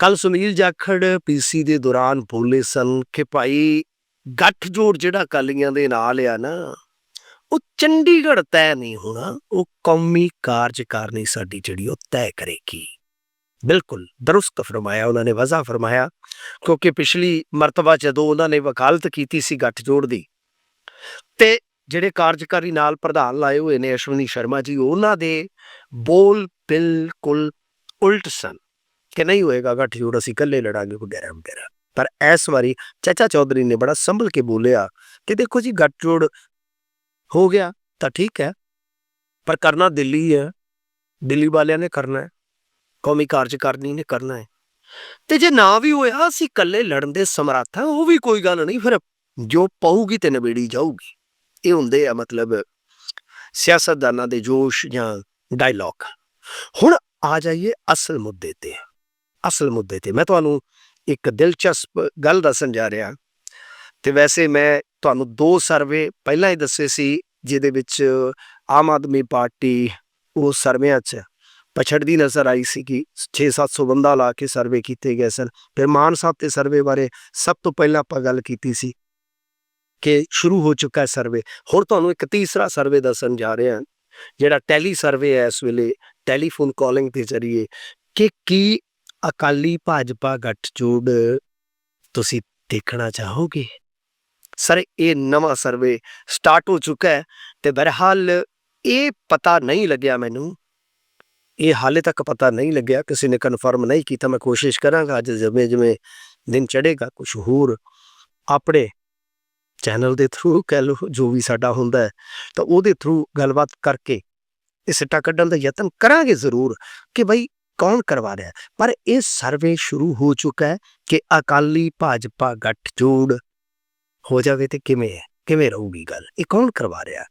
ਕੱਲ ਸੁਨੀਲ ਜਾਖੜ ਪੀਸੀ ਦੇ ਦੌਰਾਨ ਬੋਲੇ ਸਨ ਕਿ ਭਾਈ ਗੱਠਜੋੜ ਜਿਹੜਾ ਅਕਾਲੀਆਂ ਦੇ ਨਾਲ ਆ ਨਾ, ਉਹ ਚੰਡੀਗੜ੍ਹ ਤੈਅ ਨਹੀਂ ਹੋਣਾ, ਉਹ ਕੌਮੀ ਕਾਰਜਕਾਰਨੀ ਸਾਡੀ ਜਿਹੜੀ ਉਹ ਤੈਅ ਕਰੇਗੀ। ਬਿਲਕੁਲ ਦਰੁਸਤ ਫਰਮਾਇਆ ਉਹਨਾਂ ਨੇ, ਵਜ਼ਾ ਫਰਮਾਇਆ, ਕਿਉਂਕਿ ਪਿਛਲੀ ਮਰਤਬਾ ਜਦੋਂ ਉਹਨਾਂ ਨੇ ਵਕਾਲਤ ਕੀਤੀ ਸੀ ਗੱਠਜੋੜ ਦੀ, ਤੇ ਜਿਹੜੇ ਕਾਰਜਕਾਰੀ ਨਾਲ ਪ੍ਰਧਾਨ ਲਾਏ ਹੋਏ ਨੇ ਅਸ਼ਵਨੀ ਸ਼ਰਮਾ ਜੀ, ਉਹਨਾਂ ਦੇ ਬੋਲ ਬਿਲਕੁਲ ਉਲਟ ਸਨ। ਕਿ ਨਹੀਂ ਹੋਏਗਾ ਗੱਠਜੋੜ ਅਸੀਂ ਇਕੱਲੇ ਲੜਾਂਗੇ ਵਗੈਰਾ ਵਗੈਰਾ ਪਰ ਇਸ ਵਾਰੀ ਚਾਚਾ ਚੌਧਰੀ ਨੇ ਬੜਾ ਸੰਭਲ ਕੇ ਬੋਲਿਆ ਕਿ ਦੇਖੋ ਜੀ ਗੱਠਜੋੜ ਹੋ ਗਿਆ, ਤਾਂ ਠੀਕ ਹੈ। ਪਰ ਕਰਨਾ ਦਿੱਲੀ ਹੈ। ਦਿੱਲੀ ਵਾਲਿਆਂ ਨੇ ਕਰਨਾ ਹੈ। ਕੌਮੀ ਕਾਰਜਕਾਰਨੀ ਨੇ ਕਰਨਾ ਹੈ। ਤੇ ਜੇ ਨਾ ਵੀ ਹੋਇਆ, ਅਸੀਂ ਇਕੱਲੇ ਲੜਨ ਦੇ ਸਮਰੱਥ ਹਾਂ, ਉਹ ਵੀ ਕੋਈ ਗੱਲ ਨਹੀਂ, ਫਿਰ ਜੋ ਪਊਗੀ ਤੇ ਨਿਬੇੜੀ ਜਾਊਗੀ। ਇਹ ਹੁੰਦੇ ਆ ਮਤਲਬ ਸਿਆਸਤਦਾਨਾਂ ਦੇ ਜੋਸ਼ ਜਾਂ ਡਾਇਲੌਗ ਹੁਣ ਆ ਜਾਈਏ ਅਸਲ ਮੁੱਦੇ ਤੇ। ਅਸਲ ਮੁੱਦੇ ਤੇ। ਮੈਂ ਤੁਹਾਨੂੰ ਇੱਕ ਦਿਲਚਸਪ ਗੱਲ ਦੱਸਣ ਜਾ ਰਿਹਾ। ਤੇ ਵੈਸੇ ਮੈਂ ਤੁਹਾਨੂੰ ਦੋ ਸਰਵੇ ਪਹਿਲਾਂ ਹੀ ਦੱਸੇ ਸੀ, ਜਿਹਦੇ ਵਿੱਚ ਆਮ ਆਦਮੀ ਪਾਰਟੀ ਉਹ ਸਰਵੇਆਂ 'ਚ ਪਛੜਦੀ ਨਜ਼ਰ ਆਈ ਸੀ ਕਿ 6-700 ਬੰਦਾ ਲਾ ਕੇ ਸਰਵੇ ਕੀਤੇ ਗਏ ਸਨ। ਫਿਰ ਮਾਨ ਸਾਹਿਬ ਤੇ ਸਰਵੇ ਬਾਰੇ ਸਭ ਤੋਂ ਪਹਿਲਾਂ ਆਪਾਂ ਗੱਲ ਕੀਤੀ ਸੀ ਕਿ ਸ਼ੁਰੂ ਹੋ ਚੁੱਕਾ ਹੈ ਸਰਵੇ। ਹੁਣ ਤੁਹਾਨੂੰ ਇੱਕ ਤੀਸਰਾ ਸਰਵੇ ਦੱਸਣ ਜਾ ਰਹੇ ਹਾਂ ਜਿਹੜਾ ਟੈਲੀ ਸਰਵੇ ਹੈ ਇਸ ਵੇਲੇ, ਟੈਲੀਫੋਨ ਕਾਲਿੰਗ ਦੇ ਜ਼ਰੀਏ ਕਿ ਕੀ ਅਕਾਲੀ ਭਾਜਪਾ ਗੱਠਜੋੜ ਤੁਸੀਂ ਦੇਖਣਾ ਚਾਹੋਗੇ? ਸਰ, ਇਹ ਨਵਾਂ ਸਰਵੇ ਸਟਾਰਟ ਹੋ ਚੁੱਕਾ ਹੈ ਤੇ ਬਹਰਹਾਲ ਇਹ ਪਤਾ ਨਹੀਂ ਲੱਗਿਆ ਮੈਨੂੰ। ਇਹ ਹਾਲੇ ਤੱਕ ਪਤਾ ਨਹੀਂ ਲੱਗਿਆ, ਕਿਸੇ ਨੇ ਕਨਫਰਮ ਨਹੀਂ ਕੀਤਾ। ਮੈਂ ਕੋਸ਼ਿਸ਼ ਕਰਾਂਗਾ, ਅੱਜ ਜਿਵੇਂ ਜਿਵੇਂ ਦਿਨ ਚੜ੍ਹੇਗਾ ਕੁਝ ਹੋਰ ਆਪਣੇ ਚੈਨਲ ਦੇ ਥਰੂ ਕਹਿ ਲਓ, ਜੋ ਵੀ ਸਾਡਾ ਹੁੰਦਾ ਹੈ, ਤਾਂ ਉਹਦੇ ਥਰੂ ਗੱਲਬਾਤ ਕਰਕੇ ਇਹ ਸਿੱਟਾ ਕੱਢਣ ਦਾ ਯਤਨ ਕਰਾਂਗੇ ਜ਼ਰੂਰ ਕਿ ਬਈ ਕੌਣ ਕਰਵਾ ਰਿਹਾ? ਪਰ ਇਹ ਸਰਵੇ ਸ਼ੁਰੂ ਹੋ ਚੁੱਕਾ ਹੈ ਕਿ ਅਕਾਲੀ ਭਾਜਪਾ ਗੱਠਜੋੜ ਹੋ ਜਾਵੇ ਤੇ ਕਿਵੇਂ ਹੈ? ਕਿਵੇਂ ਰਹੂਗੀ ਗੱਲ? ਇਹ ਕੌਣ ਕਰਵਾ ਰਿਹਾ?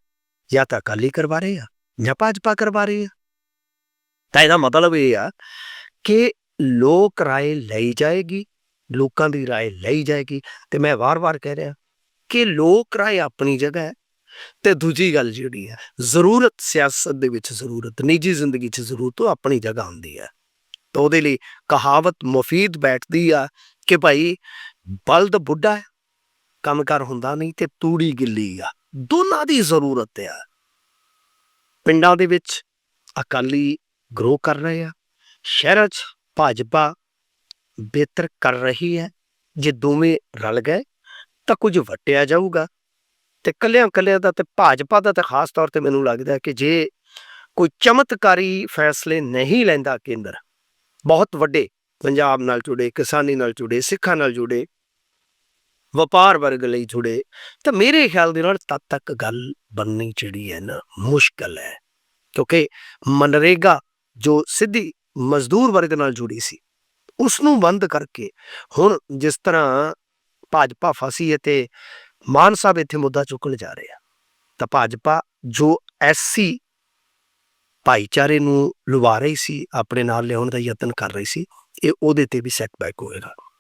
ਜਾਂ ਤਾਂ ਅਕਾਲੀ ਕਰਵਾ ਰਹੇ ਆ, ਜਾਂ ਭਾਜਪਾ ਕਰਵਾ ਰਹੇ ਆ? ਤਾਂ ਇਹਦਾ ਮਤਲਬ ਇਹ ਆ ਕਿ ਲੋਕ ਰਾਏ ਲਈ ਜਾਏਗੀ, ਲੋਕਾਂ ਦੀ ਰਾਏ ਲਈ ਜਾਏਗੀ ਤੇ ਮੈਂ ਵਾਰ-ਵਾਰ ਕਹਿ ਰਿਹਾ ਕਿ ਲੋਕ ਰਾਏ ਆਪਣੀ ਜਗ੍ਹਾ ਹੈ ਤੇ ਦੂਜੀ ਗੱਲ ਜਿਹੜੀ ਹੈ, ਜ਼ਰੂਰਤ ਸਿਆਸਤ ਦੇ ਵਿੱਚ ਜ਼ਰੂਰਤ, ਨਿੱਜੀ ਜ਼ਿੰਦਗੀ 'ਚ ਜ਼ਰੂਰਤ ਉਹ ਆਪਣੀ ਜਗ੍ਹਾ ਹੁੰਦੀ ਹੈ। ਤਾਂ ਉਹਦੇ ਲਈ ਕਹਾਵਤ ਮੁਫੀਦ ਬੈਠਦੀ ਆ ਕਿ ਭਾਈ ਬਲਦ ਬੁੱਢਾ ਹੈ, ਕੰਮਕਾਰ ਹੁੰਦਾ ਨਹੀਂ ਤੇ ਤੂੜੀ ਗਿੱਲੀ ਆ, ਦੋਨਾਂ ਦੀ ਜ਼ਰੂਰਤ ਆ। ਪਿੰਡਾਂ ਦੇ ਵਿੱਚ ਅਕਾਲੀ ਗਰੋ ਕਰ ਰਹੇ ਆ, ਸ਼ਹਿਰਾਂ 'ਚ ਭਾਜਪਾ ਬਿਹਤਰ ਕਰ ਰਹੀ ਹੈ, ਜੇ ਦੋਵੇਂ ਰਲ ਗਏ ਤਾਂ ਕੁਝ ਵਟਿਆ ਜਾਊਗਾ। ਤੇ ਕੱਲਿਆਂ ਕੱਲਿਆਂ ਦਾ ਤੇ ਭਾਜਪਾ ਦਾ ਤਾਂ ਖਾਸ ਤੌਰ ਤੇ ਮੈਨੂੰ ਲੱਗਦਾ ਕਿ ਜੇ ਕੋਈ ਚਮਤਕਾਰੀ ਫੈਸਲੇ ਨਹੀਂ ਲੈਂਦਾ ਕੇਂਦਰ ਬਹੁਤ ਵੱਡੇ ਪੰਜਾਬ ਨਾਲ ਜੁੜੇ, ਕਿਸਾਨੀ ਨਾਲ ਜੁੜੇ, ਸਿੱਖਾਂ ਨਾਲ ਜੁੜੇ, ਵਪਾਰ ਵਰਗ ਲਈ ਜੁੜੇ, ਤਾਂ ਮੇਰੇ ਖਿਆਲ ਦੇ ਨਾਲ ਤਦ ਤੱਕ ਗੱਲ ਬੰਨੀ ਜਿਹੜੀ ਹੈ ਨਾ ਮੁਸ਼ਕਲ ਹੈ। ਕਿਉਂਕਿ ਮਨਰੇਗਾ ਜੋ ਸਿੱਧੀ ਮਜ਼ਦੂਰ ਵਰਗ ਨਾਲ ਜੁੜੀ ਸੀ ਉਸ ਨੂੰ ਬੰਦ ਕਰਕੇ ਹੁਣ ਜਿਸ ਤਰ੍ਹਾਂ ਭਾਜਪਾ ਫਸੀ ਹੈ ਤੇ ਮਾਨ ਸਾਹਿਬ ਇੱਥੇ ਮੁੱਦਾ ਚੁੱਕਣ ਜਾ ਰਹੇ ਆ, ਤਾਂ ਭਾਜਪਾ ਜੋ ਐਸਸੀ ਭਾਈਚਾਰੇ ਨੂੰ ਲੁਵਾ ਰਹੀ ਸੀ, ਆਪਣੇ ਨਾਲ ਲਿਆਉਣ ਦਾ ਯਤਨ ਕਰ ਰਹੀ ਸੀ, ਇਹ ਉਹਦੇ ਤੇ ਵੀ ਸੈਟਬੈਕ ਹੋਏਗਾ।